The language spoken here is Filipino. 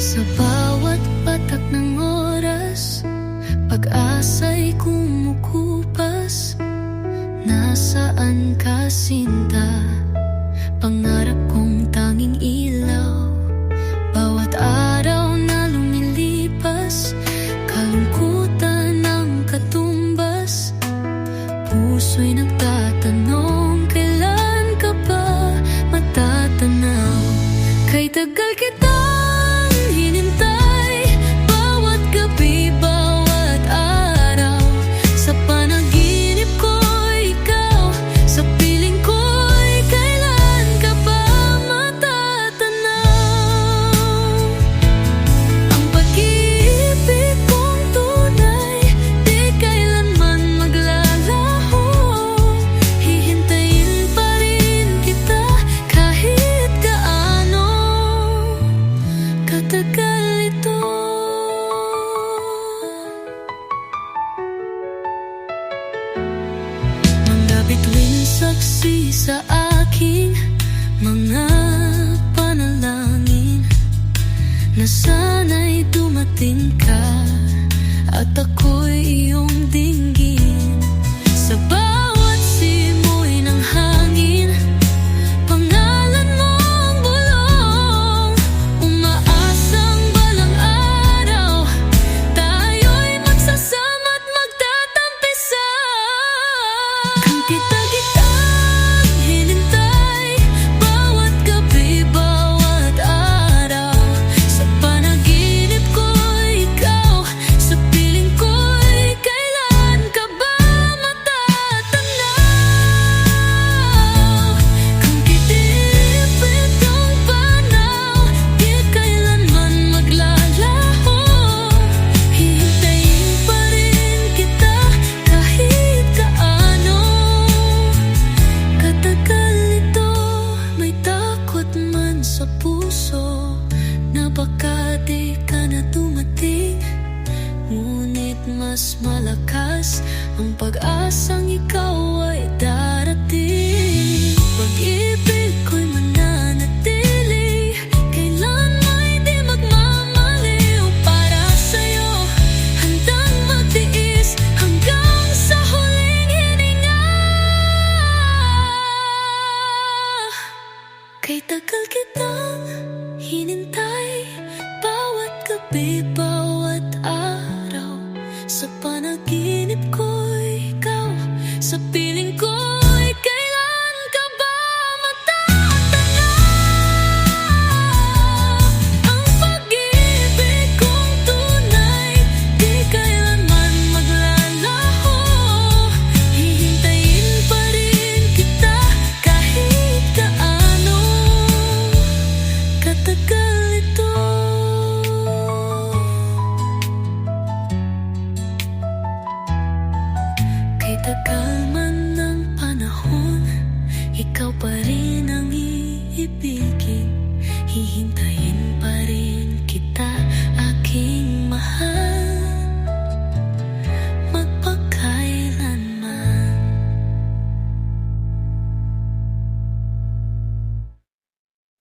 Sa bawat patak ng oras Pag-asa'y kumukupas. Nasaan ka sinta? Pangarap kong tanging ilaw. Bawat araw na lumilipas Kalungkutan ang katumbas. Puso'y nagtatanong Kailan ka ba matatanaw? Kay tagal kitang bituin saksi sa aking mga panalangin? Na sana'y dumating ka malakas. Ang pag-asang ikaw ay darating. Pag-ibig ko'y mananatili. Kailan may di magmamaliw para sa'yo? Handang magtiis hanggang sa huling Kay tagal kitang hinintay Sa piling ko ay kailan ka ba matatanga Ang pag-ibig kong Di kailanman maglalaho. Hihintayin pa rin kita kahit kaano. Katagal ito. Hình